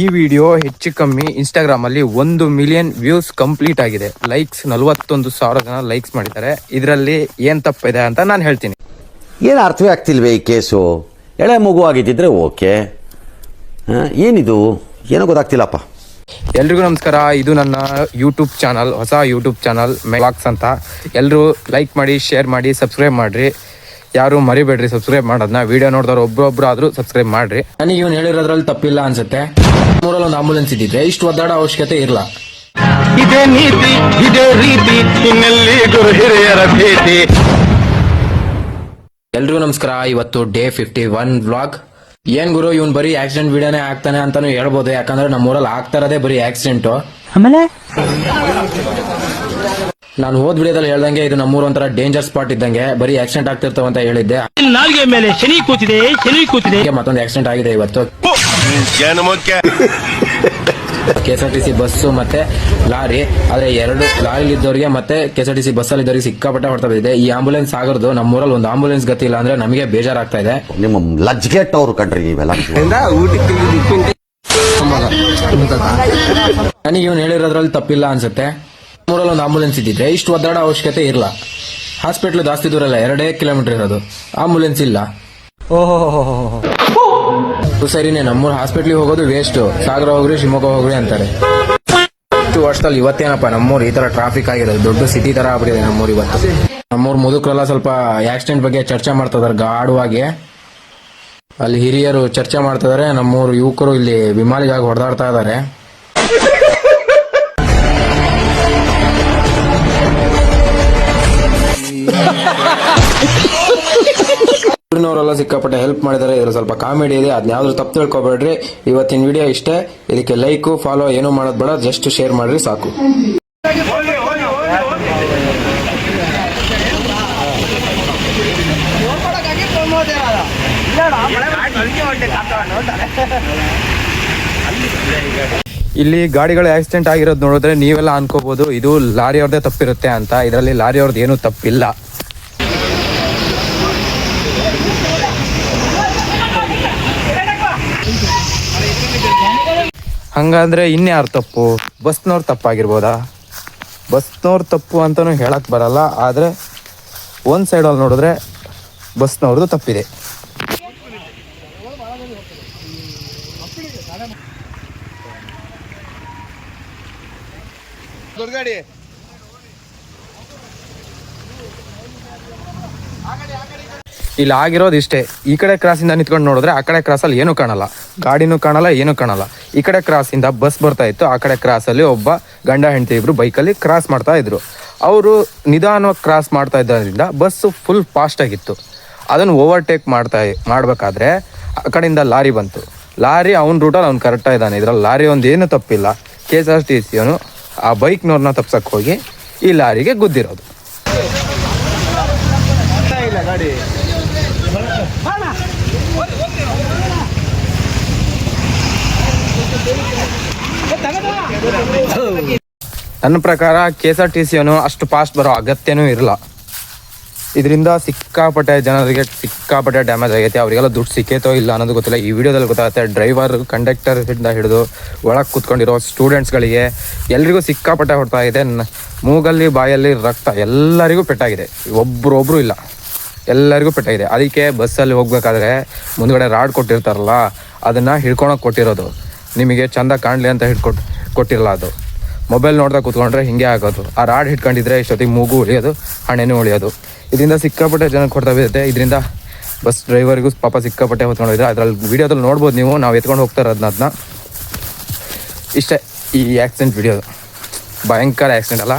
ಈ ವಿಡಿಯೋ ಹೆಚ್ಚು ಕಮ್ಮಿ ಇನ್ಸ್ಟಾಗ್ರಾಮ್ ಅಲ್ಲಿ ಒಂದು ಮಿಲಿಯನ್ ವ್ಯೂಸ್ ಕಂಪ್ಲೀಟ್ ಆಗಿದೆ. ಲೈಕ್ಸ್ ನಲವತ್ತೊಂದು ಸಾವಿರ ಜನ ಲೈಕ್ಸ್ ಮಾಡಿದ್ದಾರೆ. ಇದರಲ್ಲಿ ಏನ್ ತಪ್ಪಿದೆ ಅಂತ ನಾನು ಹೇಳ್ತೀನಿ. ಏನು ಅರ್ಥವೇ ಆಗ್ತಿಲ್ವೇ ಈ ಕೇಸು? ಎಳೆ ಮಗು ಆಗಿದ್ದಿದ್ರೆ ಓಕೆ. ಏನಿದು? ಏನೋ ಗೊತ್ತಾಗ್ತಿಲ್ಲಪ್ಪ. ಎಲ್ರಿಗೂ ನಮಸ್ಕಾರ. ಇದು ನನ್ನ ಯೂಟ್ಯೂಬ್ ಚಾನಲ್ ಹೊಸ ಯೂಟ್ಯೂಬ್ ಚಾನಲ್ ಮೆಲಾಕ್ಸ್ ಅಂತ. ಎಲ್ಲರೂ ಲೈಕ್ ಮಾಡಿ ಶೇರ್ ಮಾಡಿ ಸಬ್ಸ್ಕ್ರೈಬ್ ಮಾಡ್ರಿ. ಯಾರು ಮರಿಬೇಡ್ರಿ ಸಬ್ಸ್ಕ್ರೈಬ್ ಮಾಡೋದನ್ನ ವಿಡಿಯೋ ನೋಡಿದವ್ರು ಒಬ್ಬೊಬ್ರು ಆದ್ರೂ ಸಬ್ಸ್ಕ್ರೈಬ್ ಮಾಡ್ರಿ. ನನಗೆ ಇವನು ಹೇಳಿರೋದ್ರಲ್ಲಿ ತಪ್ಪಿಲ್ಲ ಅನ್ಸುತ್ತೆ. ಮೂರಲ್ಲಿ ಒಂದು ಆಂಬುಲೆನ್ಸ್ ಇದ್ದಿದ್ರೆ ಇಷ್ಟು ಒದ್ದಾಡೋ ಅವಶ್ಯಕತೆ ಇರಲ್ಲ ಇದೇ ನೀತಿ ಇದೇ ರೀತಿ ಇನ್ನೆಲ್ಲಿ ಗುರು ಹಿರಿಯರ ಭೇಟಿ ಎಲ್ರಿಗೂ ನಮಸ್ಕಾರ. ಇವತ್ತು ಡೇ ಫಿಫ್ಟಿ ಒನ್ ವ್ಲಾಗ್ ಏನ್ ಗುರು ಇವ್ನು ಬರೀ ಆಕ್ಸಿಡೆಂಟ್ ವಿಡಿಯೋನೇ ಆಗ್ತಾನೆ ಅಂತಾನು ಹೇಳ್ಬೋದು. ಯಾಕಂದ್ರೆ ನಮ್ಮ ಊರಲ್ಲಿ ಆಗ್ತಾ ಇರೋದೇ ಬರೀ ಆಕ್ಸಿಡೆಂಟ್ ಆಮೇಲೆ? ನಾನು ಹೋದ್ ವಿಡಿಯೋದಲ್ಲಿ ಹೇಳ್ದಂಗೆ ಇದು ನಮ್ಮೂರ ಒಂಥರ ಡೇಂಜರ್ ಸ್ಪಾಟ್ ಇದ್ದಂಗೆ ಬರೀ ಆಕ್ಸಿಡೆಂಟ್ ಆಗ್ತಿರ್ತಾವ ಅಂತ ಹೇಳಿದ್ದೆ. ನಾಲ್ಗೆ ಮೇಲೆ ಶನಿ ಕೂತಿದೆ ಶನಿ ಕೂತಿದೆ. ಹೀಗೆ ಮತ್ತೊಂದು ಆಕ್ಸಿಡೆಂಟ್ ಆಗಿದೆ ಇವತ್ತು. ಏನು ಮುಖ್ಯ? K S R T C bus ಮತ್ತೆ ಲಾರಿ ಆದ್ರೆ ಎರಡು ಲಾರಿ ಇದ್ದವರಿಗೆ ಮತ್ತೆ K S R T C ಬಸ್ಸಲ್ಲಿ ಇದ್ದವರಿಗೆ ಸಿಕ್ಕಾಪಟ್ಟೆ ಹೊಡ್ತಾ ಬಿದ್ದಿದೆ. ಈ ಆಂಬುಲೆನ್ಸ್ ಆಗರ್ದು ನಮ್ಮೂರಲ್ಲಿ ಒಂದು ಆಂಬುಲೆನ್ಸ್ ಗತಿ ಇಲ್ಲ ಅಂದ್ರೆ ನಮಗೆ ಬೇಜಾರಾಗ್ತಾ ಇದೆ. ನಿಮ್ಮ ಲಜ್ಗೆಟ್ಟವ್ರು ಕಣ್ರಿ ಇವೆಲ್ಲ. ನನಗೆ ಇವ್ನು ಹೇಳಿರೋದ್ರಲ್ಲಿ ತಪ್ಪಿಲ್ಲ ಅನ್ಸುತ್ತೆ. ಮೂರಲ್ಲಿ ಒಂದು ಆಂಬುಲೆನ್ಸ್ ಇದ್ದಿದ್ರೆ ಇಷ್ಟು ಒದ್ದಾಡೋ ಅವಶ್ಯಕತೆ ಇರಲ್ಲ ಹಾಸ್ಪಿಟ್ಲ್ ಜಾಸ್ತಿ ದೂರ ಇಲ್ಲ ಎರಡೇ ಕಿಲೋಮೀಟರ್ ಇರೋದು. ಆಂಬುಲೆನ್ಸ್ ಇಲ್ಲ. ಓಹೋ ಸರಿನೇ ನಮ್ಮೂರು ಹಾಸ್ಪಿಟ್ಲಿಗೆ ಹೋಗೋದು ವೇಸ್ಟ್ ಸಾಗರ ಹೋಗ್ರಿ ಶಿವಮೊಗ್ಗ ಹೋಗ್ರಿ ಅಂತಾರೆ. ಇಷ್ಟು ವರ್ಷದಲ್ಲಿ ಇವತ್ತೇನಪ್ಪ ನಮ್ಮೂರು ಈ ತರ ಟ್ರಾಫಿಕ್ ಆಗಿರೋದು ದೊಡ್ಡ ಸಿಟಿ ತರ ಆಗ್ಬಿಟ್ಟಿದೆ ನಮ್ಮೂರು ಇವತ್ತು. ನಮ್ಮೂರ್ ಮುದುಕರೆಲ್ಲ ಸ್ವಲ್ಪ ಆಕ್ಸಿಡೆಂಟ್ ಬಗ್ಗೆ ಚರ್ಚೆ ಮಾಡ್ತಾ ಇದಾರೆ ಗಾಢವಾಗಿ. ಅಲ್ಲಿ ಹಿರಿಯರು ಚರ್ಚೆ ಮಾಡ್ತಾ ಇದಾರೆ ನಮ್ಮೂರು ಯುವಕರು ಇಲ್ಲಿ ವಿಮಾನಿಗಾಗಿ ಹೊಡೆದಾಡ್ತಾ ಇದಾರೆ. ಊರಿನವರೆಲ್ಲ ಸಿಕ್ಕಾಪಟ್ಟೆ ಹೆಲ್ಪ್ ಮಾಡಿದ್ದಾರೆ. ಇದ್ರ ಸ್ವಲ್ಪ ಕಾಮಿಡಿ ಇದೆ. ಅದ್ಯಾವ್ದು ತಪ್ಪು ತಿಳ್ಕೊಬೇಡ್ರಿ. ಇವತ್ತಿನ ವಿಡಿಯೋ ಇಷ್ಟೇ. ಇದಕ್ಕೆ ಲೈಕು ಫಾಲೋ ಏನು ಮಾಡೋದು ಬೇಡ. ಜಸ್ಟ್ ಶೇರ್ ಮಾಡ್ರಿ ಸಾಕು. ಗಾಡಿಗಳು ಆಕ್ಸಿಡೆಂಟ್ ಆಗಿರೋದು ನೋಡಿದ್ರೆ ನೀವೆಲ್ಲ ಅನ್ಕೋಬಹುದು ಇದು ಲಾರಿ ಅವ್ರದ್ದೇ ತಪ್ಪಿರುತ್ತೆ ಅಂತ. ಇದರಲ್ಲಿ ಲಾರಿ ಅವ್ರದ್ದು ಏನೂ ತಪ್ಪಿಲ್ಲ. ಹಂಗಂದ್ರೆ ಇನ್ಯಾರು ತಪ್ಪು? ಬಸ್ನವ್ರ ತಪ್ಪಾಗಿರ್ಬೋದಾ? ಬಸ್ನವ್ರ ತಪ್ಪು ಅಂತಲೂ ಹೇಳಕ್ ಬರಲ್ಲ, ಆದರೆ ಒಂದು ಸೈಡಲ್ಲಿ ನೋಡಿದ್ರೆ ಬಸ್ನವ್ರದ್ದು ತಪ್ಪಿದೆ. ಇಲ್ಲಿ ಆಗಿರೋದು ಇಷ್ಟೇ. ಈ ಕಡೆ ಕ್ರಾಸಿಂದ ನಿಂತ್ಕೊಂಡು ನೋಡಿದ್ರೆ ಆ ಕಡೆ ಕ್ರಾಸಲ್ಲಿ ಏನೂ ಕಾಣಲ್ಲ. ಗಾಡಿನೂ ಕಾಣಲ್ಲ, ಏನೂ ಕಾಣಲ್ಲ. ಈ ಕಡೆ ಕ್ರಾಸಿಂದ ಬಸ್ ಬರ್ತಾ ಇತ್ತು. ಆ ಕಡೆ ಕ್ರಾಸಲ್ಲಿ ಒಬ್ಬ ಗಂಡ, ಹೆಂಡತಿ ಇಬ್ರು ಬೈಕಲ್ಲಿ ಕ್ರಾಸ್ ಮಾಡ್ತಾ ಇದ್ರು. ಅವರು ನಿಧಾನವಾಗಿ ಕ್ರಾಸ್ ಮಾಡ್ತಾ ಇದ್ದರಿಂದ ಬಸ್ಸು ಫುಲ್ ಫಾಸ್ಟ್ ಆಗಿತ್ತು. ಅದನ್ನು ಓವರ್ಟೇಕ್ ಮಾಡ್ತಾ ಮಾಡಬೇಕಾದ್ರೆ ಆ ಕಡೆಯಿಂದ ಲಾರಿ ಬಂತು. ಲಾರಿ ಅವ್ನ ರೂಟಲ್ಲಿ ಅವ್ನು ಕರೆಕ್ಟಾಗಿದ್ದಾನೆ ಇದ್ರಲ್ಲಿ ಲಾರಿ ಒಂದು ಏನೂ ತಪ್ಪಿಲ್ಲ ಕೆ ಎಸ್ ಆರ್ ಟಿ ಸಿಯವನು ಆ ಬೈಕ್ನವ್ರನ್ನ ತಪ್ಸಕ್ಕೆ ಹೋಗಿ ಈ ಲಾರಿಗೆ ಗುದ್ದಿರೋದು. ನನ್ನ ಪ್ರಕಾರ ಕೆ ಎಸ್ ಆರ್ ಟಿ ಸಿಯನ್ನು ಅಷ್ಟು ಫಾಸ್ಟ್ ಬರೋ ಅಗತ್ಯನೂ ಇರಲ್ಲ. ಇದರಿಂದ ಸಿಕ್ಕಾಪಟ್ಟೆ ಜನರಿಗೆ ಸಿಕ್ಕಾಪಟ್ಟೆ ಡ್ಯಾಮೇಜ್ ಆಗೈತೆ. ಅವರಿಗೆಲ್ಲ ದುಡ್ಡು ಸಿಕ್ಕೇತೋ ಇಲ್ಲ ಅನ್ನೋದು ಗೊತ್ತಿಲ್ಲ. ಈ ವಿಡಿಯೋದಲ್ಲಿ ಗೊತ್ತಾಗುತ್ತೆ ಡ್ರೈವರ್ ಕಂಡಕ್ಟರ್ ಇಂದ ಹಿಡಿದು ಒಳಗೆ ಕೂತ್ಕೊಂಡಿರೋ ಸ್ಟೂಡೆಂಟ್ಸ್ಗಳಿಗೆ ಎಲ್ರಿಗೂ ಸಿಕ್ಕಾಪಟ್ಟೆ ಹೊಡ್ತಾ ಇದೆ ಮೂಗಲ್ಲಿ, ಬಾಯಲ್ಲಿ ರಕ್ತ ಎಲ್ಲರಿಗೂ ಪೆಟ್ಟಾಗಿದೆ. ಒಬ್ಬರೊಬ್ಬರು ಇಲ್ಲ. ಎಲ್ಲರಿಗೂ ಪೆಟ್ಟಾಗಿದೆ. ಅದಕ್ಕೆ ಬಸ್ಸಲ್ಲಿ ಹೋಗ್ಬೇಕಾದ್ರೆ ಮುಂದ್ಗಡೆ ರಾಡ್ ಕೊಟ್ಟಿರ್ತಾರಲ್ಲ, ಅದನ್ನು ಹಿಡ್ಕೊಳಕ್ಕೆ ಕೊಟ್ಟಿರೋದು. ನಿಮಗೆ ಚಂದ ಕಾಣಲಿ ಅಂತ ಹಿಡ್ಕೊಟ್, ಕೊಟ್ಟಿರಲ್ಲ ಅದು. ಮೊಬೈಲ್ ನೋಡ್ದಾಗ ಕೂತ್ಕೊಂಡ್ರೆ ಹಿಂಗೆ ಆಗೋದು. ಆ ರಾಡ್ ಹಿಡ್ಕೊಂಡಿದ್ರೆ ಇಷ್ಟೊತ್ತಿಗೆ ಮೂಗು ಉಳಿಯೋದು, ಹಣೆನೂ ಉಳಿಯೋದು. ಇದರಿಂದ ಸಿಕ್ಕಾಪಟ್ಟೆ ಜನಕ್ಕೆ ಕೊಡ್ತಾ ಬಿಡುತ್ತೆ ಇದರಿಂದ ಬಸ್ ಡ್ರೈವರ್ಗೂ ಪಾಪ ಸಿಕ್ಕಾಪಟ್ಟೆ ಹೊತ್ಕೊಂಡಿದ್ರೆ ಅದ್ರಲ್ಲಿ ವೀಡಿಯೋದಲ್ಲಿ ನೋಡ್ಬೋದು ನೀವು. ನಾವು ಎತ್ಕೊಂಡು ಹೋಗ್ತಾ ಇರೋದನ್ನ ಅದನ್ನ ಇಷ್ಟೇ ಈ ಆ್ಯಕ್ಸಿಡೆಂಟ್ ವಿಡಿಯೋ ಭಯಂಕರ ಆ್ಯಕ್ಸಿಡೆಂಟ್ ಅಲ್ಲ.